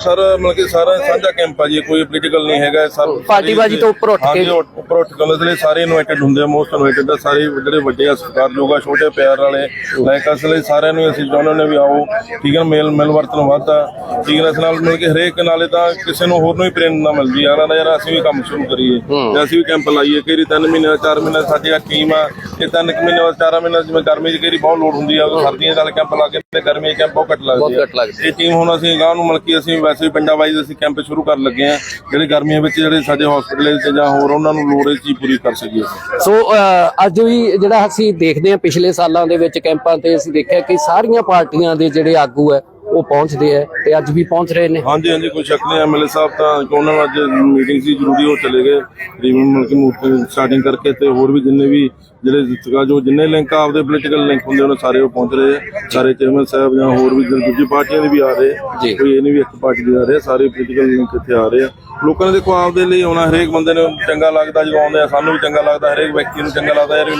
Sir ਮਤਲਬ ਕਿ ਸਾਰਾ ਸਾਂਝਾ ਕੈਂਪ ਆ ਜੀ ਕੋਈ ਪੋਲੀਟੀਕਲ ਨਹੀਂ ਹੈਗਾ ਸਰ ਪਾਰਟੀਬਾਜ਼ੀ ਤੋਂ ਉੱਪਰ ਉੱਠ ਕੇ। ਹਾਂਜੀ, ਉੱਠ- ਉੱਪਰ ਉੱਠ ਕੇ ਇਸ ਲਈ ਸਾਰੇ ਇਨਵਾਈਟਡ ਹੁੰਦੇ ਆ ਮੋਸਟ ਇਨਵਾਈਟਡ ਆ ਸਾਰੇ ਜਿਹੜੇ ਵੱਡੇ ਆ ਸਤਿਕਾਰਯੋਗ ਆ ਛੋਟੇ ਪਿਆਰ ਵਾਲੇ ਲਾਈਕ ਇਸ ਲਈ ਸਾਰਿਆਂ ਨੂੰ ਅਸੀਂ ਚਾਹੁੰਦੇ ਨੇ ਵੀ ਆਓ ਠੀਕ ਹੈ ਨਾ, ਮੇਲ ਮਿਲ ਵਰਤਨ ਵੱਧਦਾ ਠੀਕ ਹੈ ਨਾ, ਇਸ ਨਾਲ ਮਿਲ ਕੇ ਹਰੇਕ ਨਾਲੇ ਤਾਂ ਕਿਸੇ ਨੂੰ ਹੋਰ ਨੂੰ ਹੀ ਪ੍ਰੇਰਨਾ ਮਿਲਦੀ ਆ ਨਾ ਯਾਰ ਅਸੀਂ ਵੀ ਕੰਮ ਸ਼ੁਰੂ ਕਰੀਏ ਤੇ ਅਸੀਂ ਵੀ ਕੈਂਪ ਲਾਈਏ ਕਈ ਵਾਰੀ ਤਿੰਨ ਮਹੀਨੇ ਚਾਰ ਮਹੀਨੇ ਸਾਡੀ ਆ ਟੀਮ ਆ ਇਹ ਤਿੰਨ ਕੁ ਮਹੀਨੇ ਚਾਰ ਮਹੀਨੇ ਜਿਵੇਂ ਗਰਮੀ 'ਚ ਕਈ ਵਾਰੀ ਬਹੁਤ ਲੋਡ ਹੁੰਦੀ ਆ ਉਦੋਂ ਸਰਦੀਆਂ ਨਾਲ ਕੈਂਪ ਲਾ ਕੇ ਤੇ ਗਰਮੀ ਕੈਂਪ ਬਹੁਤ ਘੱਟ ਲੱਗਦੇ ਬਹੁਤ ਘੱਟ ਲੱਗਦੇ ਇਹ ਟੀਮ ਹੁਣ ਅਸੀਂ ਗਾਂ ਨੂੰ ਮਤਲਬ ਕਿ ਅਸੀਂ ਵੈਸੇ ਵੀ ਪਿੰਡਾਂ ਵਾਈਜ਼ ਅਸੀਂ ਕੈਂਪ ਸ਼ੁਰੂ ਕਰਨ ਲੱਗੇ ਆ ਜਿਹੜੇ ਗਰਮੀਆਂ ਵਿੱਚ ਜਿਹੜੇ ਸਾਡੇ ਹਸਪੀਟਲ ਤੇ ਜਾਂ ਹੋਰ ਉਹਨਾਂ ਨੂੰ ਲੋੜ ਇਹ ਚੀਜ਼ ਪੂਰੀ ਕਰ ਸਕੀਏ। ਸੋ ਅਹ, ਅੱਜ ਵੀ ਜਿਹੜਾ ਅਸੀਂ ਦੇਖਦੇ ਹਾਂ, ਪਿਛਲੇ ਸਾਲਾਂ ਦੇ ਵਿੱਚ ਕੈਂਪਾਂ ਤੇ ਅਸੀਂ ਦੇਖਿਆ ਕਿ ਸਾਰੀਆਂ ਪਾਰਟੀਆਂ ਦੇ ਜਿਹੜੇ ਆਗੂ ਹੈ ਉਹ ਪਹੁੰਚਦੇ ਆ ਤੇ ਅੱਜ ਵੀ ਪਹੁੰਚ ਰਹੇ ਨੇ ਹਾਂਜੀ ਹਾਂਜੀ ਕੋਈ ਸ਼ੱਕ ਨਹੀਂ ਐਮਐਲਏ ਸਾਹਿਬ ਤਾਂ ਉਹਨਾਂ ਨਾਲ ਅੱਜ ਮੀਟਿੰਗ ਸੀ ਜ਼ਰੂਰੀ ਉਹ ਚਲੇ ਗਏ ਤਕਰੀਬਨ ਮਤਲਬ ਕਿ ਮੂਰਤੀ ਸਟਾਰਟਿੰਗ ਕਰਕੇ ਤੇ ਹੋਰ ਵੀ ਜਿੰਨੇ ਵੀ ਜਿਹੜੇ ਜਿੱਤਗਾ ਜੋ ਜਿੰਨੇ ਲਿੰਕ ਆਪਦੇ ਪੋਲੀਟੀਕਲ ਲਿੰਕ ਹੁੰਦੇ ਉਹਨਾਂ ਸਾਰੇ ਉਹ ਪਹੁੰਚ ਰਹੇ ਆ ਸਾਰੇ ਚੇਅਰਮੈਨ ਸਾਹਿਬ ਜਾਂ ਹੋਰ ਵੀ ਜਿਹੜੇ ਦੂਜੀ ਪਾਰਟੀਆਂ ਦੇ ਵੀ ਆ ਰਹੇ ਆ। ਜੀ। ਕੋਈ ਇਹ ਨਹੀਂ ਵੀ ਇੱਕ ਪਾਰਟੀ ਦੇ ਆ ਰਹੇ ਆ, ਸਾਰੇ ਪੋਲੀਟੀਕਲ ਲਿੰਕ ਇੱਥੇ ਆ ਰਹੇ ਆ ਲੋਕਾਂ ਨੇ ਦੇਖੋ ਆਪਦੇ ਲਈ ਆਉਣਾ ਹਰੇਕ ਬੰਦੇ ਨੂੰ ਚੰਗਾ ਲੱਗਦਾ ਜਦੋਂ ਆਉਂਦੇ ਆ ਸਾਨੂੰ ਵੀ ਚੰਗਾ ਲੱਗਦਾ ਹਰੇਕ ਵਿਅਕਤੀ ਨੂੰ ਚੰਗਾ ਲੱਗਦਾ ਯਾਰ ਵੀ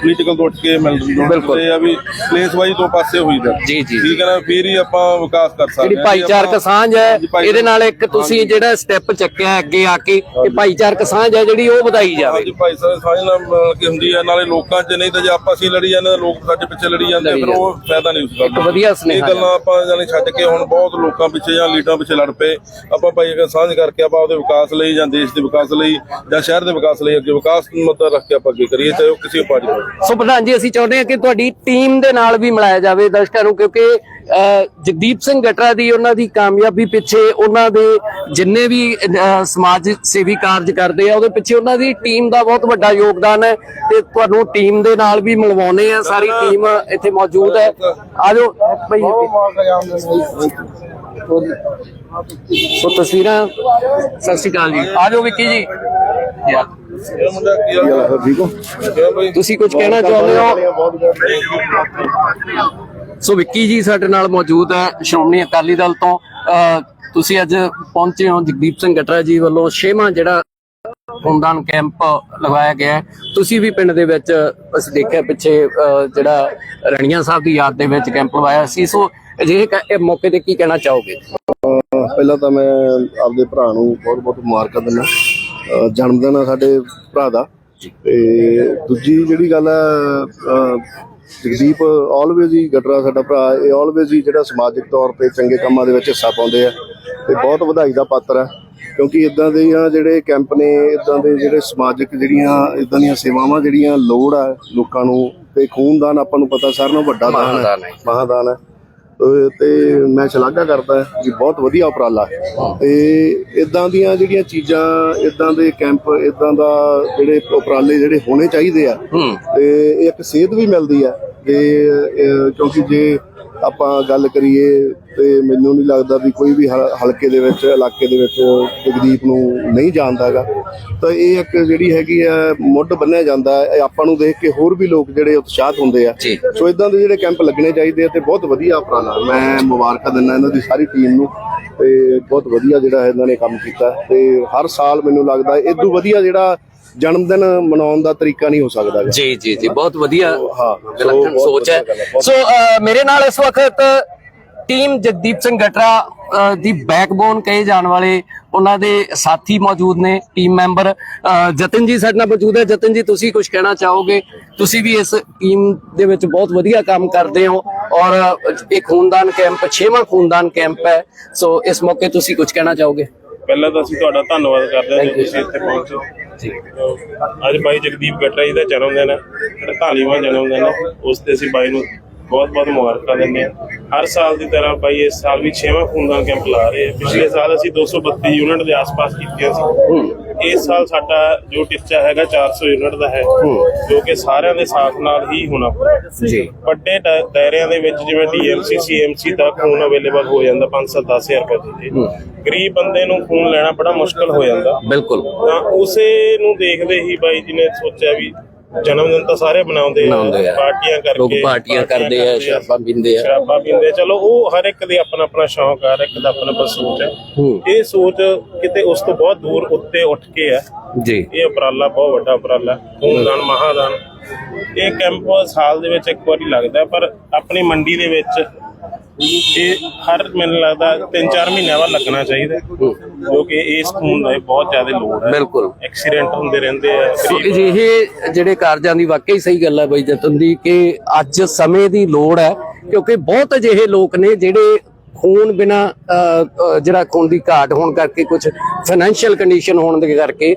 ਪੋਲੀਟੀਕਲ ਤੋਂ ਉੱਠ ਕੇ ਮਿਲ ਬਿਲਕੁਲ। ਆ ਵੀ ਪਲੇਸ ਵਾਈਜ਼ ਤੋਂ ਪਾਸੇ ਹੋਈਦਾ ਜੀ, ਜੀ, ਠੀਕ ਹੈ ਨਾ ਫਿਰ ਹੀ ਆਪਾਂ ਵਿਕਾਸ ਕਰ ਸਕਦੇ ਜਿਹੜੀ। ਭਾਈਚਾਰਕ ਸਾਂਝ ਹੈ ਭਾਈਚਾਰਕ- ਇਹਦੇ ਨਾਲ ਇੱਕ ਤੁਸੀਂ ਜਿਹੜਾ ਸਟੈਪ ਚੱਕਿਆ ਅੱਗੇ ਆ ਕੇ ਕਿ ਭਾਈਚਾਰਕ ਸਾਂਝ ਹੈ ਜਿਹੜੀ ਉਹ ਵਧਾਈ ਜਾਵੇ। ਹਾਂਜੀ ਭਾਈ ਸਾਹਿਬ ਸਾਂਝ ਨਾਲ ਕੇ ਹੁੰਦੀ ਹੈ ਨਾਲੇ ਲੋਕਾਂ 'ਚ ਨਹੀਂ ਤਾਂ ਜੇ ਆਪਾਂ ਅਸੀਂ ਲੜੀ ਜਾਂਦੇ ਲੋਕ ਸਾਡੇ ਪਿੱਛੇ ਲੜੀ ਜਾਂਦੇ ਫਿਰ ਉਹ ਫਾਇਦਾ ਨਹੀਂ ਉਸ ਦਾ। ਵਧੀਆ ਇਹ ਸੁਨੇਹਾ ਗੱਲਾਂ ਆਪਾਂ ਜਾਨੀ ਛੱਡ ਕੇ ਹੁਣ ਬਹੁਤ ਲੋਕਾਂ ਪਿੱਛੇ ਜਾਂ ਲੀਡਰਾਂ ਪਿੱਛੇ ਲੜ ਪਏ। ਆਪਾਂ ਭਾਈ ਅਗਰ ਸਾਂਝ ਕਰਕੇ ਆਪਾਂ ਉਹਦੇ ਵਿਕਾਸ ਲਈ ਜਾਂ ਦੇਸ਼ ਦੇ ਵਿਕਾਸ ਲਈ ਜਾਂ ਸ਼ਹਿਰ ਦੇ ਵਿਕਾਸ ਲਈ ਅੱਗੇ ਵਿਕਾਸ ਨੂੰ ਮੁੱਦਾ ਰੱਖ ਕੇ ਆਪਾਂ ਅੱਗੇ ਕਰੀਏ ਚਾਹੇ ਉਹ ਕਿਸੇ ਪਾਰਟੀ। ਸੋ ਪ੍ਰਧਾਨ ਜੀ ਅਸੀਂ ਚਾਹੁੰਦੇ ਹਾਂ ਕਿ ਤੁਹਾਡੀ ਟੀਮ ਦੇ ਨਾਲ ਵੀ ਮਿਲਾਇਆ ਜਾਵੇ ਦਰਸ਼ਕਾਂ ਨੂੰ ਕਿਉਂਕਿ ਜਗਦੀਪ ਸਿੰਘ ਗਟਰਾ ਦੀ ਉਹਨਾਂ ਦੀ ਕਾਮਯਾਬੀ ਪਿੱਛੇ ਉਹਨਾਂ ਦੇ ਜਿੰਨੇ ਵੀ ਸਮਾਜ ਸੇਵੀ ਕਾਰਜ ਕਰਦੇ ਆ ਉਹਦੇ ਪਿੱਛੇ ਉਹਨਾਂ ਦੀ ਟੀਮ ਦਾ ਬਹੁਤ ਵੱਡਾ ਯੋਗਦਾਨ ਹੈ ਤੇ ਤੁਹਾਨੂੰ ਟੀਮ ਦੇ ਨਾਲ ਵੀ ਮਿਲਵਾਉਣੇ ਆ ਸਾਰੀ ਟੀਮ ਇੱਥੇ ਮੌਜੂਦ ਹੈ। ਆਜੋ ਭਾਈ। ਸੋ ਤਸਵੀਰਾਂ ਸਤਿ ਸ਼੍ਰੀ ਅਕਾਲ ਜੀ। ਆਜੋ ਵਿੱਕੀ ਜੀ। ਯਾਰ। ਠੀਕ ਹੋ? ਤੁਸੀਂ ਕੁਝ ਕਹਿਣਾ ਚਾਹੁੰਦੇ ਹੋ? ਸੋ ਵਿੱਕੀ ਜੀ ਸਾਡੇ ਨਾਲ ਮੌਜੂਦ ਹੈ ਸ਼੍ਰੋਮਣੀ ਅਕਾਲੀ ਦਲ ਤੋਂ। ਤੁਸੀਂ ਅੱਜ ਪਹੁੰਚੇ ਹੋ ਜਗਦੀਪ ਸਿੰਘ ਗਟਰਾ ਜੀ ਵੱਲੋਂ ਛੇਵਾਂ ਜਿਹੜਾ ਖੂਨਦਾਨ ਕੈਂਪ ਲਗਾਇਆ ਗਿਆ ਤੁਸੀਂ ਵੀ ਪਿੰਡ ਦੇ ਵਿੱਚ ਅਸੀਂ ਦੇਖਿਆ ਪਿੱਛੇ ਜਿਹੜਾ ਰਣੀਆਂ ਸਾਹਿਬ ਦੀ ਯਾਦ ਦੇ ਵਿੱਚ ਕੈਂਪ ਲਗਾਇਆ ਸੀ। ਸੋ ਅਜਿਹੇ ਮੌਕੇ ਤੇ ਕੀ ਕਹਿਣਾ ਚਾਹੋਗੇ? ਪਹਿਲਾਂ ਤਾਂ ਮੈਂ ਆਪਦੇ ਭਰਾ ਨੂੰ ਬਹੁਤ ਬਹੁਤ ਮੁਬਾਰਕਾਂ ਦਿੰਦਾ। ਜਨਮ ਦਿਨ ਆ ਸਾਡੇ ਭਰਾ ਦਾ। ਤੇ ਦੂਜੀ ਜਿਹੜੀ ਗੱਲ ਹੈ ਜਗਦੀਪ ਆਲਵੇਜ਼ ਹੀ ਗਟਰਾ ਸਾਡਾ ਭਰਾ ਇਹ ਆਲਵੇਜ਼ ਹੀ ਜਿਹੜਾ ਸਮਾਜਿਕ ਤੌਰ ਤੇ ਚੰਗੇ ਕੰਮਾਂ ਦੇ ਵਿੱਚ ਹਿੱਸਾ ਪਾਉਂਦੇ ਆ। ਤੇ ਬਹੁਤ ਵਧਾਈ ਦਾ ਪਾਤਰ ਹੈ। ਕਿਉਂਕਿ ਇਦਾਂ ਦੇ ਜਿਹੜੇ ਕੈਂਪ ਨੇ ਇਦਾਂ ਦੇ ਜਿਹੜੇ ਸਮਾਜਿਕ ਜਿਹੜੀਆਂ ਇਦਾਂ ਦੀਆਂ ਸੇਵਾਵਾਂ ਜਿਹੜੀਆਂ ਲੋੜ ਆ ਲੋਕਾਂ ਨੂੰ ਤੇ ਖੂਨਦਾਨ ਆਪਾਂ ਨੂੰ ਪਤਾ ਸਾਰਿਆਂ ਨਾਲੋਂ ਵੱਡਾ ਦਾਨ ਹੈ। ਮਹਾਦਾਨ ਹੈ। ਤੇ ਮੈਂ ਸ਼ਲਾਘਾ ਕਰਦਾ ਕਿ ਬਹੁਤ ਵਧੀਆ ਉਪਰਾਲਾ ਤੇ ਇਦਾਂ ਦੀਆਂ ਜਿਹੜੀਆਂ ਚੀਜ਼ਾਂ ਇਦਾਂ ਦੇ ਕੈਂਪ ਇਦਾਂ ਦਾ ਜਿਹੜੇ ਉਪਰਾਲੇ ਜਿਹੜੇ ਹੋਣੇ ਚਾਹੀਦੇ ਆ ਤੇ ਇੱਕ ਸੇਧ ਵੀ ਮਿਲਦੀ ਆ ਤੇ ਕਿਉਂਕਿ ਜੇ ਆਪਾਂ ਗੱਲ ਕਰੀਏ ਤੇ ਮੈਨੂੰ ਨਹੀਂ ਲੱਗਦਾ ਵੀ ਕੋਈ ਵੀ ਹਲ- ਹਲਕੇ ਦੇ ਵਿੱਚ ਇਲਾਕੇ ਦੇ ਵਿੱਚ ਜਗਦੀਪ ਨੂੰ ਨਹੀਂ ਜਾਣਦਾਗਾ ਤਾਂ ਇਹ ਇੱਕ ਜਿਹੜੀ ਹੈਗੀ ਆ ਮੁੱਢ ਬੰਨਿਆ ਜਾਂਦਾ ਹੈ। ਇਹ ਆਪਾਂ ਨੂੰ ਦੇਖ ਕੇ ਹੋਰ ਵੀ ਲੋਕ ਜਿਹੜੇ ਉਤਸ਼ਾਹਤ ਹੁੰਦੇ ਆ। ਸੋ ਇਦਾਂ ਦੇ ਜਿਹੜੇ ਕੈਂਪ ਲੱਗਣੇ ਚਾਹੀਦੇ ਆ ਤੇ ਬਹੁਤ ਵਧੀਆ ਉਪਰਾਲਾ। ਮੈਂ ਮੁਬਾਰਕਾਂ ਦਿੰਦਾ ਇਹਨਾਂ ਦੀ ਸਾਰੀ ਟੀਮ ਨੂੰ ਤੇ ਬਹੁਤ ਵਧੀਆ ਜਿਹੜਾ ਇਹਨਾਂ ਨੇ ਕੰਮ ਕੀਤਾ। ਤੇ ਹਰ ਸਾਲ ਮੈਨੂੰ ਲੱਗਦਾ ਇਦੋਂ ਵਧੀਆ ਜਿਹੜਾ ਜਨਮ ਦਿਨ ਮਨਾਉਣ ਦਾ ਤਰੀਕਾ ਨਹੀਂ ਹੋ ਸਕਦਾ। ਜੀ ਜੀ ਜੀ ਬਹੁਤ ਵਧੀਆ ਹਾਂ ਵਿਲੱਖਣ ਸੋਚ ਹੈ। ਸੋ ਮੇਰੇ ਨਾਲ ਇਸ ਵਕਤ ਟੀਮ ਜਗਦੀਪ ਸਿੰਘ ਗਟਰਾ ਦੀ ਬੈਕਬੋਨ ਕਹੇ ਜਾਣ ਵਾਲੇ ਉਹਨਾਂ ਦੇ ਸਾਥੀ ਮੌਜੂਦ ਨੇ ਟੀਮ ਮੈਂਬਰ ਜਤਨ ਜੀ ਸਾਡੇ ਨਾਲ ਮੌਜੂਦ ਹੈ। ਜਤਨ ਜੀ ਤੁਸੀਂ ਕੁਝ ਕਹਿਣਾ ਚਾਹੋਗੇ? ਤੁਸੀਂ ਵੀ ਇਸ ਟੀਮ ਦੇ ਵਿੱਚ ਬਹੁਤ ਵਧੀਆ ਕੰਮ ਕਰਦੇ ਹੋ ਔਰ ਇਹ ਖੂਨਦਾਨ ਕੈਂਪ 6ਵਾਂ ਖੂਨਦਾਨ ਕੈਂਪ ਹੈ। ਸੋ ਇਸ ਮੌਕੇ ਤੁਸੀਂ ਕੁਝ ਕਹਿਣਾ ਚਾਹੋਗੇ? ਪਹਿਲਾਂ ਤਾਂ ਅਸੀਂ ਤੁਹਾਡਾ ਧੰਨਵਾਦ ਕਰਦੇ ਹਾਂ ਕਿ ਤੁਸੀਂ ਇੱਥੇ ਪਹੁੰਚੇ। ਅੱਜ ਬਾਈ ਜਗਦੀਪ ਗਟਰਾ ਜੀ ਦਾ ਜਨਮ ਦਿਨ ਹੈ 48ਵਾਂ ਜਨਮ ਦਿਨ ਹੈ ਉਸ ਤੇ ਅਸੀਂ ਬਾਈ ਨੂੰ ਬਹੁਤ ਬਹੁਤ ਮੁਬਾਰਕਾਂ ਦਿੰਦੇ ਹਾਂ। ਹਰ ਸਾਲ ਦੀ ਤਰ੍ਹਾਂ ਬਾਈ ਇਸ ਸਾਲ ਵੀ 6ਵਾਂ ਖੂਨਦਾਨ ਕੈਂਪ ਲਾ ਰਹੇ ਹਾਂ। ਪਿਛਲੇ ਸਾਲ ਅਸੀਂ 232 ਯੂਨਿਟ ਦੇ ਆਸ-ਪਾਸ ਕੀਤੀਆਂ ਸੀ। ਇਸ ਸਾਲ ਸਾਡਾ ਜੋ ਟਿੱਚਾ ਹੈਗਾ 400 ਯੂਨਿਟ ਦਾ ਹੈ ਜੋ ਕਿ ਸਾਰਿਆਂ ਦੇ ਸਾਥ ਨਾਲ ਹੀ ਹੋਣਾ ਜੀ। ਵੱਡੇ ਦਾਇਰਿਆਂ ਦੇ ਵਿੱਚ ਜਿਵੇਂ ਡੀਐਮਸੀ ਸੀਐਮਸੀ ਦਾ ਖੂਨ ਅਵੇਲੇਬਲ ਹੋ ਜਾਂਦਾ 5-7 10000 ਰੁਪਏ ਦੇ। ਗਰੀਬ ਬੰਦੇ ਨੂੰ ਖੂਨ ਲੈਣਾ ਬੜਾ ਮੁਸ਼ਕਲ ਹੋ ਜਾਂਦਾ। ਬਿਲਕੁਲ। ਤਾਂ ਉਸੇ ਨੂੰ ਦੇਖਦੇ ਹੀ ਬਾਈ ਜੀ ਨੇ ਸੋਚਿਆ ਵੀ ਜਨਮ ਦਿਨ ਤਾਂ ਸਾਰੇ ਮਨਾਉਂਦੇ ਮਨਾਉਂਦੇ ਆ। ਪਾਰਟੀਆਂ ਕਰਕੇ ਲੋਕ ਪਾਰਟੀਆਂ ਕਰਦੇ ਆ ਸ਼ਰਾਬਾਂ ਪੀਂਦੇ ਆ। ਸ਼ਰਾਬਾਂ ਪੀਂਦੇ। ਚਲੋ ਉਹ ਹਰ ਇੱਕ ਦੇ ਆਪਣਾ ਆਪਣਾ ਸ਼ੌਂਕ ਆ ਹਰ ਇੱਕ ਦਾ ਆਪਣਾ ਆਪਣਾ ਸੋਚ ਹੈ ਹੂੰ। ਇਹ ਸੋਚ ਕਿਤੇ ਉਸ ਤੋਂ ਬਹੁਤ ਦੂਰ ਉੱਤੇ ਉੱਠ ਕੇ ਹੈ ਜੀ। ਇਹ ਉਪਰਾਲਾ ਬਹੁਤ ਵੱਡਾ ਉਪਰਾਲਾ। ਖੂਨਦਾਨ ਮਹਾਦਾਨ। ਇਹ ਕੈਂਪ ਸਾਲ ਦੇ ਵਿੱਚ ਇੱਕ ਵਾਰੀ ਲੱਗਦਾ ਹੈ, ਪਰ ਆਪਣੀ ਮੰਡੀ ਦੇ ਵਿੱਚ ਇਹ ਹਰ ਮੈਨੂੰ ਲੱਗਦਾ 3-4 ਮਹੀਨਿਆਂ ਬਾਅਦ ਲੱਗਣਾ ਚਾਹੀਦਾ ਕਿਉਂਕਿ ਇਸ ਖੂਨ ਦੀ ਬਹੁਤ ਜ਼ਿਆਦਾ ਲੋੜ ਹੈ। ਬਿਲਕੁਲ। ਐਕਸੀਡੈਂਟ ਹੁੰਦੇ ਰਹਿੰਦੇ ਆ ਇਹ ਜਿਹੜੇ ਕਾਰਜਾਂ ਦੀ ਵਾਕਈ ਸਹੀ ਗੱਲ ਹੈ ਬਈ ਜਤਨ ਦੀ ਕਿ ਅੱਜ ਸਮੇਂ ਦੀ ਲੋੜ ਹੈ ਕਿਉਂਕਿ ਬਹੁਤ ਅਜਿਹੇ ਲੋਕ ਨੇ ਜਿਹੜੇ ਖੂਨ ਬਿਨਾ ਜਿਹੜਾ ਖੂਨ ਦੀ ਘਾਟ ਹੋਣ ਕਰਕੇ ਕੁਝ ਫਾਈਨੈਂਸ਼ੀਅਲ ਕੰਡੀਸ਼ਨ ਹੋਣ ਦੇ ਕਰਕੇ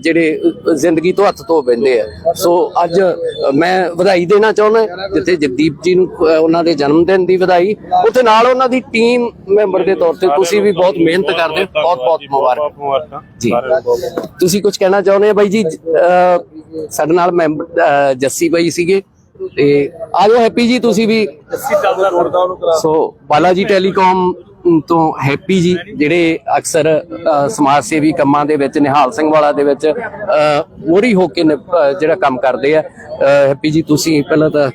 ਜਿਹੜੇ ਜ਼ਿੰਦਗੀ ਤੋਂ ਹੱਥ ਧੋ ਬੈਂਦੇ ਆ। ਸੋ ਅੱਜ ਮੈਂ ਵਧਾਈ ਦੇਣਾ ਚਾਹੁੰਦਾ ਜਿੱਥੇ ਜਗਦੀਪ ਜੀ ਨੂੰ ਉਹਨਾਂ ਦੇ ਜਨਮ ਦਿਨ ਦੀ ਵਧਾਈ। ਉੱਥੇ ਨਾਲ ਉਹਨਾਂ ਦੀ ਟੀਮ ਮੈਂਬਰ ਦੇ ਤੌਰ ਤੇ ਤੁਸੀਂ ਵੀ ਬਹੁਤ ਮਿਹਨਤ ਕਰਦੇ ਹੋ। ਬਹੁਤ ਬਹੁਤ ਮੁਬਾਰਕ। ਜੀ। ਤੁਸੀਂ ਕੁਝ ਕਹਿਣਾ ਚਾਹੁੰਦੇ ਆ ਬਾਈ ਜੀ? ਸਾਡੇ ਨਾਲ ਮੈਂਬਰ ਜੱਸੀ ਬਾਈ ਸੀਗੇ। ਤੇ ਆਜੋ ਹੈਪੀ ਜੀ ਤੁਸੀਂ ਵੀ ਸੋ ਬਾਲਾਜੀ ਟੈਲੀਕਾਮ ਤੋਂ ਹੈਪੀ ਜੀ ਜਿਹੜੇ ਅਕਸਰ ਸਮਾਜ ਸੇਵੀ ਕੰਮਾਂ ਦੇ ਵਿੱਚ ਨਿਹਾਲ ਸਿੰਘ ਵਾਲਾ ਦੇ ਵਿੱਚ ਮੋਰੀ ਹੋ ਕੇ ਜਿਹੜਾ ਕੰਮ ਕਰਦੇ ਆ। ਹੈਪੀ ਜੀ ਤੁਸੀਂ ਪਹਿਲਾਂ ਤਾਂ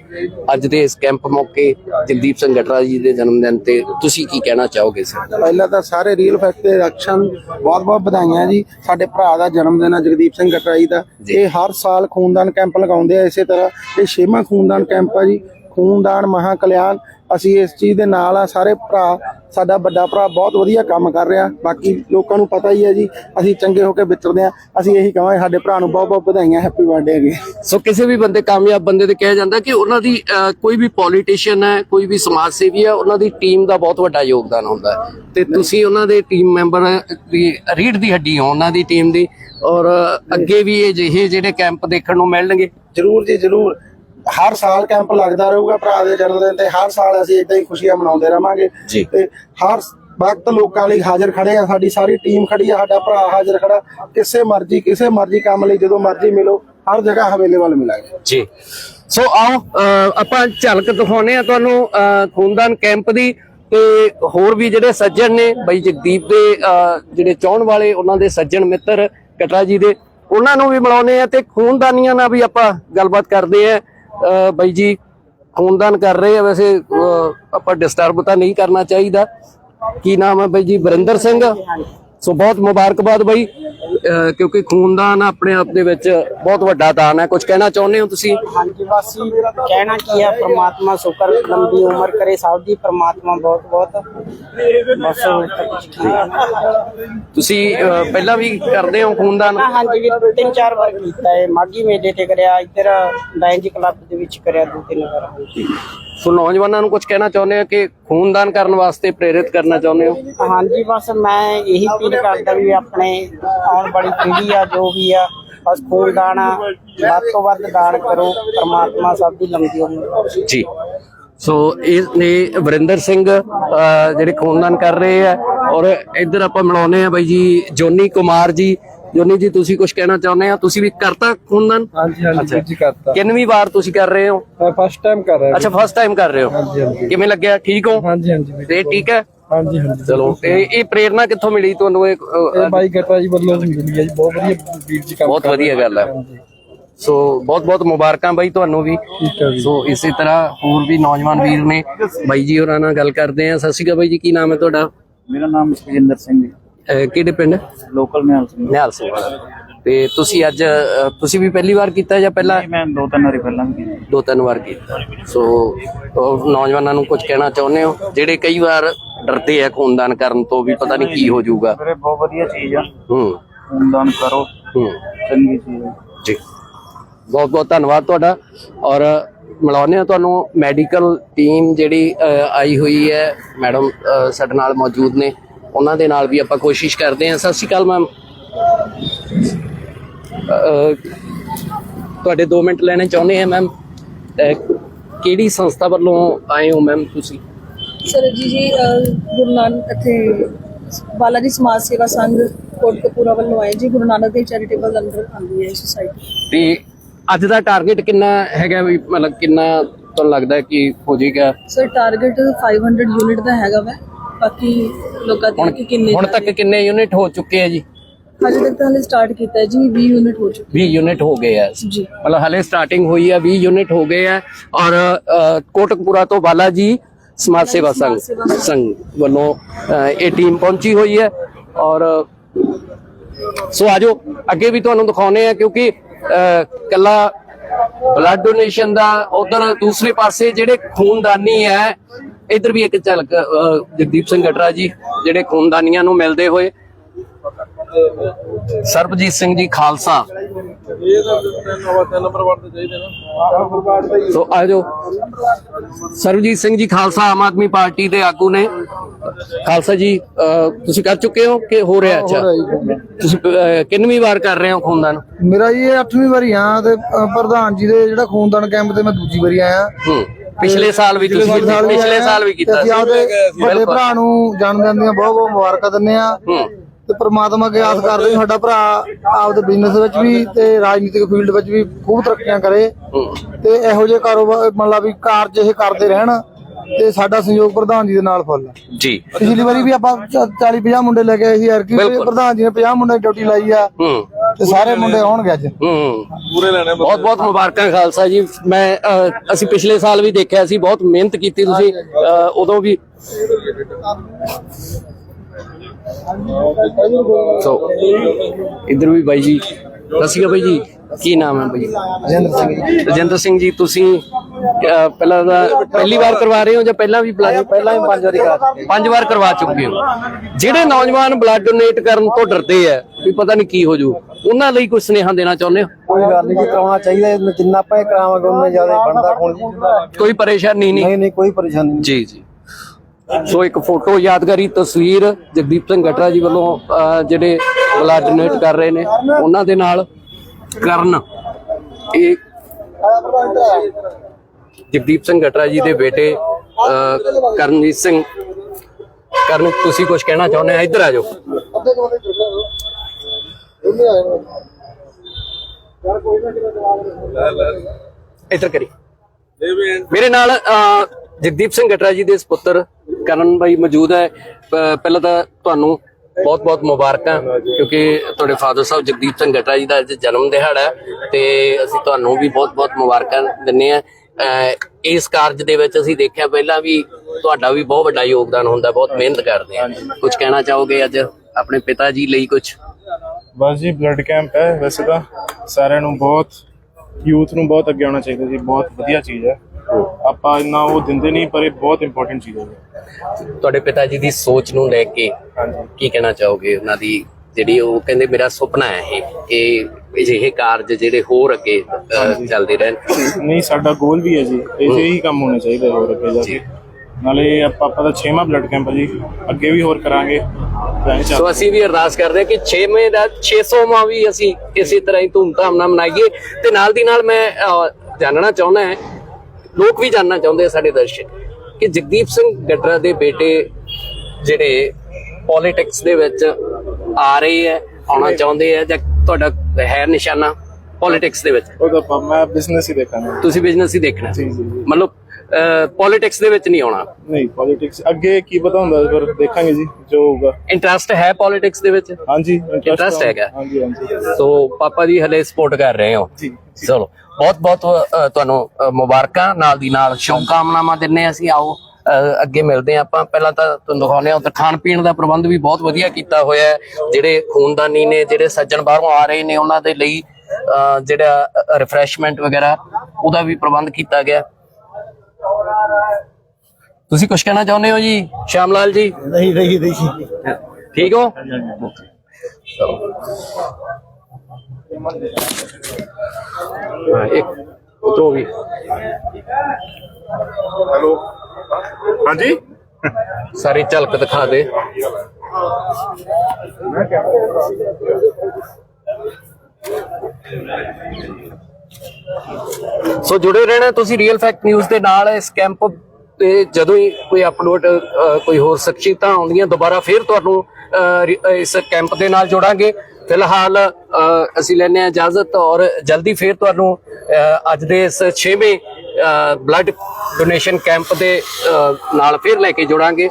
ਅੱਜ ਦੇ ਇਸ ਕੈਂਪ ਮੌਕੇ ਜਗਦੀਪ ਸਿੰਘ ਗਟਰਾ ਜੀ ਦੇ ਜਨਮ ਦਿਨ ਤੇ ਤੁਸੀਂ ਕੀ ਕਹਿਣਾ ਚਾਹੋਗੇ ਸਰ ਪਹਿਲਾਂ ਤਾਂ ਸਾਰੇ ਰੀਅਲ ਫੈਕਟ ਦੇ ਰਕਸ਼ਨ ਬਹੁਤ ਬਹੁਤ ਵਧਾਈਆਂ ਜੀ। ਸਾਡੇ ਭਰਾ ਦਾ ਜਨਮ ਦਿਨ ਹੈ ਜਗਦੀਪ ਸਿੰਘ ਗਟਰਾਈ ਦਾ। ਇਹ ਹਰ ਸਾਲ ਖੂਨਦਾਨ ਕੈਂਪ ਲਗਾਉਂਦੇ ਆ ਇਸੇ ਤਰ੍ਹਾਂ। ਇਹ ਛੇਵਾਂ ਖੂਨਦਾਨ ਕੈਂਪ ਆ ਜੀ। ਖੂਨਦਾਨ ਮਹਾ ਕਲਿਆਣ ਅਸੀਂ ਇਸ ਚੀਜ਼ ਦੇ ਨਾਲ ਆ ਸਾਰੇ ਭਰਾ ਸਾਡਾ ਵੱਡਾ ਭਰਾ ਬਹੁਤ ਵਧੀਆ ਕੰਮ ਕਰ ਰਿਹਾ। ਬਾਕੀ ਲੋਕਾਂ ਨੂੰ ਪਤਾ ਹੀ ਹੈ ਜੀ ਅਸੀਂ ਚੰਗੇ ਹੋ ਕੇ ਵਿਚਰਦੇ ਆ ਅਸੀਂ ਇਹੀ ਕਹਾਂਗੇ ਸਾਡੇ ਭਰਾ ਨੂੰ ਬਹੁਤ ਬਹੁਤ ਵਧਾਈਆਂ ਹੈਪੀ ਬਰਥਡੇ ਹੈਗੇ ਸੋ ਕਿਸੇ ਵੀ ਬੰਦੇ ਕਾਮਯਾਬ ਬੰਦੇ ਤੇ ਕਿਹਾ ਜਾਂਦਾ ਕਿ ਉਹਨਾਂ ਦੀ ਕੋਈ ਵੀ ਪੋਲੀਟੀਸ਼ੀਅਨ ਹੈ ਕੋਈ ਵੀ ਸਮਾਜ ਸੇਵੀ ਹੈ ਉਹਨਾਂ ਦੀ ਟੀਮ ਦਾ ਬਹੁਤ ਵੱਡਾ ਯੋਗਦਾਨ ਹੁੰਦਾ ਹੈ। ਤੇ ਤੁਸੀਂ ਉਹਨਾਂ ਦੇ ਟੀਮ ਮੈਂਬਰ ਦੀ ਰੀੜ ਦੀ ਹੱਡੀ ਹੋ ਉਹਨਾਂ ਦੀ ਟੀਮ ਦੀ ਔਰ ਅੱਗੇ ਵੀ ਇਹ ਜਿਹੇ ਜਿਹੜੇ ਕੈਂਪ ਦੇਖਣ ਨੂੰ ਮਿਲਣਗੇ। ਜਰੂਰ ਜੀ ਜਰੂਰ। ਹਰ ਸਾਲ ਕੈਂਪ ਲੱਗਦਾ ਰਹੂਗਾ ਭਰਾ ਦੇ ਜਨਮ ਦਿਨ ਤੇ ਹਰ ਸਾਲ ਅਸੀਂ ਇਦਾਂ ਹੀ ਖੁਸ਼ੀਆਂ ਮਨਾਉਂਦੇ ਰਵਾਂਗੇ ਜੀ। ਤੇ ਹਰ ਵਕਤ ਲੋਕਾਂ ਲਈ ਹਾਜ਼ਰ ਖੜੇ ਆ ਸਾਡੀ ਸਾਰੀ ਟੀਮ ਖੜੀ ਆ ਸਾਡਾ ਭਰਾ ਹਾਜ਼ਰ ਖੜਾ ਕਿਸੇ ਮਰਜ਼ੀ ਕਿਸੇ ਮਰਜ਼ੀ ਕੰਮ ਲਈ ਜਦੋਂ ਮਰਜ਼ੀ ਮਿਲੋ ਹਰ ਜਗ੍ਹਾ ਅਵੇਲੇਬਲ ਮਿਲਾਂਗੇ। ਜੀ। ਸੋ ਆਓ ਆਪਾਂ ਝਲਕ ਦਿਖਾਉਨੇ ਆ ਤੁਹਾਨੂੰ ਖੂਨਦਾਨ ਕੈਂਪ ਦੀ ਤੇ ਹੋਰ ਵੀ ਜਿਹੜੇ ਸੱਜਣ ਨੇ ਬਈ ਜਗਦੀਪ ਦੇ ਜਿਹੜੇ ਚਾਹਣ ਵਾਲੇ ਉਹਨਾਂ ਦੇ ਸੱਜਣ ਮਿੱਤਰ ਕਟਰਾ ਜੀ ਦੇ ਉਹਨਾਂ ਨੂੰ ਵੀ ਮਿਲਾਉਨੇ ਆ ਤੇ ਖੂਨਦਾਨੀਆਂ ਨਾਲ ਵੀ ਆਪਾਂ ਗੱਲਬਾਤ ਕਰਦੇ ਆ ਬਾਈ ਜੀ ਖੂਨਦਾਨ ਕਰ ਰਹੇ ਆ ਵੈਸੇ ਅਹ, ਆਪਾਂ ਡਿਸਟਰਬ ਤਾਂ ਨਹੀਂ ਕਰਨਾ ਚਾਹੀਦਾ। ਕੀ ਨਾਮ ਹੈ ਬਾਈ ਜੀ? ਵਰਿੰਦਰ ਸਿੰਘ। ਸੋ ਬਹੁਤ ਮੁਬਾਰਕਬਾਦ ਬਾਈ। ਕਿਉਂਕਿ ਖੂਨਦਾਨ ਆਪਣੇ ਆਪ ਦੇ ਵਿੱਚ ਬਹੁਤ ਵੱਡਾ ਦਾਨ ਹੈ। ਕੁਝ ਕਹਿਣਾ ਚਾਹੁੰਦੇ ਹੋ ਤੁਸੀਂ? ਹਾਂਜੀ ਬਸ ਕਹਿਣਾ ਕੀ ਹੈ ਪ੍ਰਮਾਤਮਾ ਸ਼ੁਕਰ ਲੰਬੀ ਉਮਰ ਕਰੇ ਸਭ ਦੀ ਪ੍ਰਮਾਤਮਾ ਬਹੁਤ ਬਹੁਤ ਬਸ। ਤੁਸੀਂ ਪਹਿਲਾਂ ਵੀ ਕਰਦੇ ਹੋ ਖੂਨਦਾਨ? ਹਾਂਜੀ ਵੀ ਤਿੰਨ ਚਾਰ ਵਾਰ ਕੀਤਾ ਹੈ। ਮਾਗੀ ਮੇਲੇ ਤੇ ਕਰਿਆ ਇੱਧਰ ਡਾਇੰਜ ਕਲੱਬ ਦੇ ਵਿੱਚ ਕਰਿਆ ਦੋ ਤਿੰਨ ਵਾਰ। ਸੋ ਨੌਜਵਾਨਾਂ ਨੂੰ ਕੁਝ ਕਹਿਣਾ ਚਾਹੁੰਦੇ ਹੋ ਕਿ ਖੂਨਦਾਨ ਕਰਨ ਵਾਸਤੇ ਪ੍ਰੇਰਿਤ ਕਰਨਾ ਚਾਹੁੰਦੇ ਹੋ? ਹਾਂਜੀ ਬਸ ਮੈਂ ਇਹੀ ਫੀਲ ਕਰਦਾ ਵੀ ਆਪਣੇ ਆਉਣ ਵਾਲੀ ਪੀੜ੍ਹੀ ਆ ਜੋ ਵੀ ਆ ਬਸ ਖੂਨਦਾਨ ਵੱਧ ਤੋਂ ਵੱਧ ਦਾਨ ਕਰੋ ਪ੍ਰਮਾਤਮਾ ਸਭ ਦੀ ਲੰਬੀ ਉਮਰ ਜੀ। ਸੋ ਇਹ ਨੇ ਵਰਿੰਦਰ ਸਿੰਘ ਜਿਹੜੇ ਖੂਨਦਾਨ ਕਰ ਰਹੇ ਆ ਔਰ ਇੱਧਰ ਆਪਾਂ ਮਿਲਾਉਨੇ ਆ ਬਾਈ ਜੀ ਜੋਨੀ ਕੁਮਾਰ ਜੀ ਜੋਨੀ ਜੀ ਤੁਸੀਂ ਕੁਝ ਕਹਿਣਾ ਚਾਹੁੰਦੇ ਆ? ਤੁਸੀਂ ਵੀ ਕਰਤਾ ਖੂਨਦਾਨ? ਹਾਂਜੀ ਹਾਂਜੀ ਜੀ ਕਰਤਾ। ਕਿੰਨਵੀਂ ਵਾਰ ਤੁਸੀਂ ਕਰ ਰਹੇ ਹੋ? ਮੈਂ ਫਸਟ ਟਾਈਮ ਕਰ ਰਿਹਾ ਅੱਛਾ ਫਸਟ ਟਾਈਮ ਕਰ ਰਹੇ ਹੋ। ਕਿਵੇਂ ਲੱਗਿਆ? ਠੀਕ ਹੋ? ਹਾਂਜੀ ਹਾਂਜੀ ਵੀਰ। ਤੇ ਠੀਕ ਹੈ? ਹਾਂਜੀ ਹਾਂਜੀ ਚਲੋ ਤੇ ਇਹ ਪ੍ਰੇਰਣਾ ਕਿੱਥੋਂ ਮਿਲੀ ਤੁਹਾਨੂੰ? ਇਹ ਇਹ ਬਾਈ ਗਟਰਾ ਜੀ ਵੱਲੋਂ ਮਿਲੀ ਹੈ ਜੀ। ਬਹੁਤ ਵਧੀਆ ਵੀਰ ਜੀ ਕੰਮ ਬਹੁਤ ਕਰ ਰਹੇ ਵਧੀਆ ਗੱਲ ਹੈ। ਹਾਂਜੀ। ਸੋ ਬਹੁਤ ਬਹੁਤ ਮੁਬਾਰਕਾਂ ਬਾਈ ਤੁਹਾਨੂੰ ਵੀ। ਠੀਕ ਹੈ ਜੀ। ਸੋ ਇਸੇ ਤਰ੍ਹਾਂ ਹੋਰ ਵੀ ਨੌਜਵਾਨ ਵੀਰ ਨੇ। ਬਾਈ ਜੀ ਹੋਰਾਂ ਨਾਲ ਗੱਲ ਕਰਦੇ ਆ ਸਤਿ ਸ਼੍ਰੀ ਅਕਾਲ ਬਾਈ ਜੀ ਕੀ ਨਾਮ ਹੈ ਤੁਹਾਡਾ? ਮੇਰਾ ਨਾਮ ਸੁਖਜਿੰਦਰ ਸਿੰਘ ਜੀ ਅਹ, ਕਿਹੜੇ ਪਿੰਡ? ਲੋਕਲ ਨਿਹਾਲ ਸਿੰਘ। ਨਿਹਾਲ ਸਿੰਘ। ਵਾਲਾ ਤੇ ਤੁਸੀਂ ਅੱਜ ਅਹ, ਤੁਸੀਂ ਵੀ ਪਹਿਲੀ ਵਾਰ ਕੀਤਾ ਜਾਂ ਪਹਿਲਾਂ? ਮੈਂ ਦੋ ਤਿੰਨ ਵਾਰੀ ਪਹਿਲਾਂ ਵੀ ਕੀਤੀ। ਦੋ ਤਿੰਨ ਵਾਰ ਕੀਤਾ। ਸੋ ਉਹ ਨੌਜਵਾਨਾਂ ਨੂੰ ਕੁਝ ਕਹਿਣਾ ਚਾਹੁੰਦੇ ਹੋ? ਜਿਹੜੇ ਕਈ ਵਾਰ ਡਰਦੇ ਆ ਖੂਨਦਾਨ ਕਰਨ ਤੋਂ ਵੀ ਪਤਾ ਨਹੀਂ ਕੀ ਹੋ ਜਾਊਗਾ। ਵੀਰੇ ਬਹੁਤ ਵਧੀਆ ਚੀਜ਼ ਆ। ਹੂੰ। ਖੂਨਦਾਨ ਕਰੋ। ਹੂੰ। ਚੰਗੀ ਚੀਜ਼ ਆ। ਜੀ। ਬਹੁਤ ਬਹੁਤ ਧੰਨਵਾਦ ਤੁਹਾਡਾ। ਔਰ ਮਿਲਾਉਂਦੇ ਆ ਤੁਹਾਨੂੰ ਮੈਡੀਕਲ ਟੀਮ ਜਿਹੜੀ ਆਈ ਹੋਈ ਹੈ। ਮੈਡਮ ਸਾਡੇ ਨਾਲ ਮੌਜੂਦ ਨੇ। ਉਹਨਾਂ ਦੇ ਨਾਲ ਵੀ ਆਪਾਂ ਕੋਸ਼ਿਸ਼ ਕਰਦੇ ਹਾਂ। ਸਤਿ ਸ਼੍ਰੀ ਅਕਾਲ ਮੈਮ ਤੁਹਾਡੇ 2 ਮਿੰਟ ਲੈਣੇ ਚਾਹੁੰਦੇ ਆ ਮੈਮ ਕਿਹੜੀ ਸੰਸਥਾ ਵੱਲੋਂ ਆਏ ਹੋ ਮੈਮ ਤੁਸੀਂ? ਸਰ ਜੀ ਜੀ ਗੁਰੂ ਨਾਨਕ ਇੱਥੇ ਬਾਲਾਜੀ ਸਮਾਜ ਸੇਵਾ ਸੰਘ ਕੋਟਕਪੂਰਾ ਵੱਲੋਂ ਆਏ। ਜੀ ਗੁਰੂ ਨਾਨਕ ਦੇਵ ਚੈਰੀਟੇਬਲ ਅੰਡਰ ਆਉਂਦੀ ਹੈ ਸੁਸਾਇਟੀ ਤੇ ਅੱਜ ਦਾ ਟਾਰਗੇਟ ਕਿੰਨਾ ਹੈਗਾ ਵੀ ਮਤਲਬ ਕਿੰਨਾ ਤੁਹਾਨੂੰ ਲੱਗਦਾ ਹੈ ਕਿ ਹੋ ਜਾਏਗਾ? ਸਰ ਟਾਰਗੇਟ 500 ਯੂਨਿਟ ਦਾ ਹੈਗਾ ਵਾ। ਬਾਕੀ ਲੋਕਾਂ ਹੁਣ ਦੇ ਕਿ ਕਿੰਨੇ ਹੁਣ ਤੱਕ ਕਿੰਨੇ ਯੂਨਿਟ ਹੋ ਚੁੱਕੇ ਆ ਜੀ? ਹਜੇ ਤੱਕ ਤਾਂ ਹਲੇ ਸਟਾਰਟ ਕੀਤਾ ਹੈ ਜੀ 20 ਯੂਨਿਟ ਹੋ ਚੁੱਕੇ। 20 ਯੂਨਿਟ ਹੋ ਗਏ ਆ। ਜੀ। ਮਤਲਬ ਹਲੇ ਸਟਾਰਟਿੰਗ ਹੋਈ ਹੈ 20 ਯੂਨਿਟ ਹੋ ਗਏ ਆ। ਔਰ ਅ, ਕੋਟਕਪੂਰਾ ਤੋਂ ਬਾਲਾ ਜੀ ਸਮਾਜ ਸੇਵਾ ਸੰਘ। ਸੰਘ ਵੱਲੋਂ ਅ, ਇਹ ਟੀਮ ਪਹੁੰਚੀ ਹੋਈ ਹੈ। ਔਰ ਸੋ ਆਜੋ ਅੱਗੇ ਵੀ ਤੁਹਾਨੂੰ ਦਿਖਾਉਨੇ ਆ ਕਿਉਂਕਿ ਅ, ਕੱਲਾ ਬਲੱਡ ਡੋਨੇਸ਼ਨ ਦਾ ਉਧਰ ਦੂਸਰੇ ਪਾਸੇ ਜਿਹੜੇ ਖੂਨਦਾਨੀ ਹੈ ਇੱਧਰ ਵੀ ਇੱਕ ਝਲਕ ਜਗਦੀਪ ਸਿੰਘ ਗਟਰਾ ਜੀ ਜਿਹੜੇ ਖੂਨਦਾਨੀਆਂ ਨੂੰ ਮਿਲਦੇ ਹੋਏ ਸਰਬਜੀਤ ਸਿੰਘ ਜੀ ਖਾਲਸਾ। ਸੋ ਆ ਜਾਓ। ਸਰਬਜੀਤ ਸਿੰਘ ਜੀ ਖਾਲਸਾ ਆਮ ਆਦਮੀ ਪਾਰਟੀ ਦੇ ਆਗੂ ਨੇ। ਖਾਲਸਾ ਜੀ ਤੁਸੀਂ ਕਰ ਚੁੱਕੇ ਹੋ ਕਿ ਹੋ ਰਿਹਾ ਅੱਛਾ? ਤੁਸੀਂ ਕਿੰਨਵੀਂ ਵਾਰ ਕਰ ਰਹੇ ਹੋ ਖੂਨਦਾਨ? ਮੇਰਾ ਜੀ ਇਹ 8ਵੀਂ ਵਾਰੀ ਆ ਤੇ ਪ੍ਰਧਾਨ ਜੀ ਦੇ ਜਿਹੜਾ ਖੂਨਦਾਨ ਕੈਂਪ ਤੇ ਮੈਂ ਦੂਜੀ ਵਾਰੀ ਆਇਆ। ਪਿਛਲੇ ਸਾਲ ਵੀ ਤੁਸੀਂ ਪਿਛਲੇ ਸਾਲ ਵੀ ਪਿਛਲੇ ਆਇਆ ਸਾਲ ਵੀ ਤੇ ਕੀਤਾ ਸੀ। ਆਪਦੇ ਵੱਡੇ। ਭਰਾ ਨੂੰ ਜਨਮ ਦਿਨ ਦੀਆਂ ਬਹੁਤ ਬਹੁਤ ਮੁਬਾਰਕਾਂ ਦਿੰਦੇ ਆ ਹੂੰ। ਤੇ ਪ੍ਰਮਾਤਮਾ ਅੱਗੇ ਆਸ ਕਰਦੇ ਹਾਂ ਸਾਡਾ ਭਰਾ ਆਪਦੇ ਬਿਜ਼ਨਸ ਵਿੱਚ ਵੀ ਤੇ ਰਾਜਨੀਤਿਕ ਫੀਲਡ ਵਿੱਚ ਵੀ ਖੂਬ ਤਰੱਕੀਆਂ ਕਰੇ ਤੇ ਇਹੋ ਜਿਹੇ ਕਾਰੋਬਾਰ ਮਤਲਬ ਵੀ ਕਾਰਜ ਇਹ ਕਰਦੇ ਰਹਿਣ। ਤੇ ਸਾਡਾ ਸਹਿਯੋਗ ਪ੍ਰਧਾਨ ਜੀ ਦੇ ਨਾਲ ਫੁੱਲ ਆ। ਜੀ। ਪਿਛਲੀ ਵਾਰੀ ਵੀ ਆਪਾਂ 40 50 ਮੁੰਡੇ ਲੈ ਕੇ ਆਏ ਸੀ ਯਾਰ ਕਿ ਬਿਲਕੁਲ। ਪ੍ਰਧਾਨ ਜੀ ਨੇ 50 ਮੁੰਡੇ ਦੀ ਡਿਊਟੀ ਲਾਈ ਆ। ਹੂੰ। ਤੇ ਸਾਰੇ ਮੁੰਡੇ ਆਉਣਗੇ ਅੱਜ। ਹੂੰ। ਪੂਰੇ ਲੈਣੇ ਬਹੁਤ ਬਹੁਤ ਮੁਬਾਰਕਾਂ ਖਾਲਸਾ ਜੀ। ਮੈਂ ਅ, ਅਸੀਂ ਪਿਛਲੇ ਸਾਲ ਵੀ ਦੇਖਿਆ ਸੀ ਬਹੁਤ ਮਿਹਨਤ ਕੀਤੀ ਤੁਸੀਂ। ਅ, ਉਦੋਂ ਵੀ। ਸੋ ਇਧਰ ਵੀ ਬਾਈ ਜੀ। ਰਸੀਆ ਬਾਈ ਜੀ। ਕੀ ਨਾਮ ਹੈ ਬਾਈ? ਰਜਿੰਦਰ ਸਿੰਘ ਜੀ। ਰਜਿੰਦਰ ਸਿੰਘ ਜੀ ਤੁਸੀਂ ਪਹਿਲਾਂ ਦਾ ਪਹਿਲੀ ਵਾਰ ਕਰਵਾ ਰਹੇ ਹੋ ਜਾਂ ਪਹਿਲਾਂ ਵੀ ਬਲੱਡ ਪਹਿਲਾਂ ਵੀ ਪੰਜ ਵਾਰੀ ਕਰਾ ਚੁੱਕੇ ਪੰਜ ਵਾਰ ਕਰਵਾ ਚੁੱਕੇ ਹੋ। ਜਿਹੜੇ ਨੌਜਵਾਨ ਬਲੱਡ ਡੋਨੇਟ ਕਰਨ ਤੋਂ ਡਰਦੇ ਆ ਵੀ ਪਤਾ ਨਹੀਂ ਕੀ ਹੋ ਜੂ ਉਹਨਾਂ ਲਈ ਕੋਈ ਸੁਨੇਹਾ ਦੇਣਾ ਚਾਹੁੰਦੇ ਹੋ? ਕੋਈ ਗੱਲ ਨਹੀਂ ਜੀ ਕਰਾਉਣਾ ਚਾਹੀਦਾ ਜਿੰਨਾ ਆਪਾਂ ਕਰਾਵਾਂਗੇ ਉਹਨਾਂ ਜ਼ਿਆਦਾ ਬਣਦਾ ਖੂਨ ਜੀ। ਕੋਈ ਪਰੇਸ਼ਾਨੀ ਨਹੀਂ ਨਹੀਂ ਨਹੀਂ ਕੋਈ ਪਰੇਸ਼ਾਨੀ ਨਹੀਂ ਜੀ ਜੀ। ਸੋ ਇੱਕ ਫੋਟੋ ਯਾਦਗਾਰੀ ਤਸਵੀਰ ਜਗਦੀਪ ਸਿੰਘ ਗਟਰਾ ਜੀ ਵੱਲੋਂ ਜਿਹੜੇ ਬਲੱਡ ਡੋਨੇਟ ਕਰ ਰਹੇ ਨੇ ਉਹਨਾਂ ਦੇ ਨਾਲ ਕਰਨ। ਇਹ ਜਗਦੀਪ ਸਿੰਘ ਗਟਰਾ ਜੀ ਦੇ ਬੇਟੇ ਅਹ, ਕਰਨਜੀਤ ਸਿੰਘ। ਕਰਨ ਤੁਸੀਂ ਕੁਝ ਕਹਿਣਾ ਚਾਹੁੰਦੇ ਆ ਇੱਧਰ ਆ ਜਾਓ। ਇੱਧਰ ਕਰੀ। ਮੇਰੇ ਨਾਲ ਜਗਦੀਪ ਸਿੰਘ ਗਟਰਾ ਜੀ ਦੇ ਸੁਪੁੱਤਰ ਕਰਨ ਬਾਈ ਮੌਜੂਦ ਹੈ। ਪਹਿਲਾਂ ਤਾਂ ਤੁਹਾਨੂੰ ਬਹੁਤ ਬਹੁਤ ਮੁਬਾਰਕਾਂ ਕਿਉਂਕਿ ਤੁਹਾਡੇ ਫਾਦਰ ਸਾਹਿਬ ਜਗਦੀਪ ਸਿੰਘ ਗਟਰਾ ਜੀ ਦਾ ਅੱਜ ਜਨਮ ਦਿਹਾੜਾ ਹੈ ਤੇ ਅਸੀਂ ਤੁਹਾਨੂੰ ਵੀ ਬਹੁਤ ਬਹੁਤ ਮੁਬਾਰਕਾਂ ਦਿੰਨੇ ਆ ਇਸ ਕਾਰਜ ਦੇ ਵਿੱਚ ਅਸੀਂ ਦੇਖਿਆ ਪਹਿਲਾਂ ਵੀ ਤੁਹਾਡਾ ਵੀ ਬਹੁਤ ਵੱਡਾ ਯੋਗਦਾਨ ਹੁੰਦਾ ਬਹੁਤ ਮਿਹਨਤ ਕਰਦੇ ਆ। ਕੁਝ ਕਹਿਣਾ ਚਾਹੋਗੇ ਅੱਜ ਆਪਣੇ ਪਿਤਾ ਜੀ ਲਈ ਕੁਝ ਬਸ ਜੀ ਬਲੱਡ ਕੈਂਪ ਹੈ ਵੈਸੇ ਤਾਂ। ਸਾਰਿਆਂ ਨੂੰ ਬਹੁਤ ਯੂਥ ਨੂੰ ਬਹੁਤ ਅੱਗੇ ਆਉਣਾ ਚਾਹੀਦਾ ਜੀ ਬਹੁਤ ਵਧੀਆ ਚੀਜ਼ ਹੈ। ਆਪਾਂ ਇੰਨਾ ਉਹ ਦਿੰਦੇ ਨਹੀਂ ਪਰ ਇਹ ਬਹੁਤ ਇੰਪੋਰਟੈਂਟ ਚੀਜ਼ ਹੈ ਤੁਹਾਡੇ ਪਿਤਾ ਜੀ ਦੀ ਸੋਚ ਨੂੰ ਲੈ ਕੇ ਕੀ ਕਹਿਣਾ ਚਾਹੋਗੇ? ਉਹਨਾਂ ਦੀ ਜਿਹੜੀ ਉਹ ਕਹਿੰਦੇ ਮੇਰਾ ਸੁਪਨਾ ਹੈ ਇਹ ਇਹ ਅਜਿਹੇ ਕਾਰਜ ਜਿਹੜੇ ਹੋਰ ਅੱਗੇ ਅਹ, ਚੱਲਦੇ ਰਹਿਣ। ਨਹੀਂ ਸਾਡਾ ਗੋਲ ਵੀ ਹੈ ਜੀ ਇਹ ਹੀ। ਕੰਮ ਹੋਣਾ ਚਾਹੀਦਾ ਹੋਰ ਅੱਗੇ ਜਾ ਕੇ। ਨਾਲੇ ਆਪਾਂ ਆਪਾਂ ਦਾ 6ਵਾਂ ਬਲੱਡ ਕੈਂਪ ਹੈ ਜੀ ਅੱਗੇ ਵੀ ਹੋਰ ਕਰਾਂਗੇ। ਚੱਲ ਸੋ ਅਸੀਂ ਵੀ ਅਰਦਾਸ ਕਰਦੇ ਹਾਂ ਕਿ 6ਵੇਂ ਦਾ 600ਵਾਂ ਵੀ ਅਸੀਂ ਕਿਸੇ ਤਰ੍ਹਾਂ ਹੀ ਧੂਮਧਾਮ ਨਾਲ ਮਨਾਈਏ। ਤੇ ਨਾਲ ਦੀ ਨਾਲ ਮੈਂ ਅਹ, ਜਾਣਨਾ ਚਾਹੁੰਦਾ ਹਾਂ ਲੋਕ ਵੀ ਜਾਣਨਾ ਚਾਹੁੰਦੇ ਆ ਸਾਡੇ ਦਰਸ਼ਕ ਕਿ ਜਗਦੀਪ ਸਿੰਘ ਗੱਟਰਾ ਦੇ ਬੇਟੇ ਜਿਹੜੇ ਪੋਲਿਟਿਕਸ ਦੇ ਵਿੱਚ ਆ ਰਹੇ ਹੈ ਆਉਣਾ ਚਾਹੁੰਦੇ ਆ ਜਾਂ ਤੁਹਾਡਾ ਹੈ ਨਿਸ਼ਾਨਾ ਪੋਲਿਟਿਕਸ ਦੇ ਵਿੱਚ? ਉਹ ਤਾਂ ਆਪਾਂ- ਮੈਂ ਬਿਜ਼ਨਸ ਹੀ ਦੇਖਾਂਗਾ। ਤੁਸੀਂ ਬਿਜ਼ਨਸ ਹੀ ਦੇਖਣਾ। ਜੀ, ਜੀ, ਜੀ। ਮਤਲਬ ਪੋਲਿਟਿਕਸ ਦੇ ਵਿੱਚ ਨਹੀਂ ਆਉਣਾ? ਨਹੀਂ ਪੋਲਿਟਿਕਸ ਅੱਗੇ ਕੀ ਪਤਾ ਹੁੰਦਾ ਫਿਰ ਦੇਖਾਂਗੇ ਜੀ ਜੋ ਹੋਊਗਾ। ਇੰਟਰਸਟ ਹੈ ਪੋਲਿਟਿਕਸ ਦੇ ਵਿੱਚ? ਹਾਂਜੀ Interest ਹੈਗਾ। ਹਾਂਜੀ ਹਾਂਜੀ। ਸੋ ਪਾਪਾ ਜੀ ਹਲੇ ਸਪੋਰਟ ਕਰ ਰਹੇ ਹੋ। ਜੀ ਚਲੋ ਬਹੁਤ ਬਹੁਤ ਤੁਹਾਨੂੰ ਅ, ਮੁਬਾਰਕਾਂ ਨਾਲ ਦੀ ਨਾਲ ਸ਼ੁਭਕਾਮਨਾਵਾਂ ਦਿੰਨੇ ਹਾਂ ਅਸੀਂ ਆਓ। ਅੱਗੇ ਮਿਲਦੇ ਹਾਂ ਆਪਾਂ। ਪਹਿਲਾਂ ਤਾਂ ਤੁਹਾਨੂੰ ਦਿਖਾਉਂਦੇ ਉੱਧਰ ਖਾਣ ਪੀਣ ਦਾ ਪ੍ਰਬੰਧ ਵੀ ਬਹੁਤ ਵਧੀਆ ਕੀਤਾ ਹੋਇਆ ਹੈ। ਜਿਹੜੇ ਖੂਨਦਾਨੀ ਨੇ ਜਿਹੜੇ ਸੱਜਣ ਬਾਹਰੋਂ ਆ ਰਹੇ ਨੇ ਉਹਨਾਂ ਦੇ ਲਈ ਜਿਹੜਾ ਰਿਫਰੈਸ਼ਮੈਂਟ ਵਗੈਰਾ ਉਹਦਾ ਵੀ ਪ੍ਰਬੰਧ ਕੀਤਾ ਗਿਆ। ਤੁਸੀਂ ਕੁਝ ਕਹਿਣਾ ਚਾਹੁੰਦੇ ਹੋ ਜੀ? ਸ਼ਾਮ ਲਾਲ ਜੀ? ਨਹੀਂ ਨਹੀਂ ਨਹੀਂ ਠੀਕ ਹੋ ਹਾਂ? ਇੱਕ ਉਤੋਂ ਵੀ ਹੈਲੋ। ਹਾਂਜੀ? ਸਾਰੀ ਝਲਕ ਦਿਖਾ ਦੇ। ਸੋ ਜੁੜੇ ਰਹਿਣਾ ਤੁਸੀਂ ਰੀਅਲ ਫੈਕਟ ਨਿਊਜ਼ ਦੇ ਨਾਲ। ਇਸ ਕੈਂਪ ਤੇ ਜਦੋਂ ਹੀ ਕੋਈ ਅਪਲੋਡ ਕੋਈ ਹੋਰ ਸ਼ਖਸੀਅਤਾਂ ਆਉਂਦੀਆਂ ਦੁਬਾਰਾ ਫਿਰ ਤੁਹਾਨੂੰ ਇਸ ਕੈਂਪ ਦੇ ਨਾਲ ਜੋੜਾਂਗੇ। ਫਿਲਹਾਲ ਅਸੀਂ ਲੈਣੇ ਆ ਇਜਾਜ਼ਤ ਔਰ ਜਲਦੀ ਫਿਰ ਤੁਹਾਨੂੰ ਅੱਜ ਦੇ ਇਸ 6ਵੇਂ ਬਲੱਡ ਡੋਨੇਸ਼ਨ ਕੈਂਪ ਦੇ ਨਾਲ ਫਿਰ ਲੈ ਕੇ ਜੋੜਾਂਗੇ।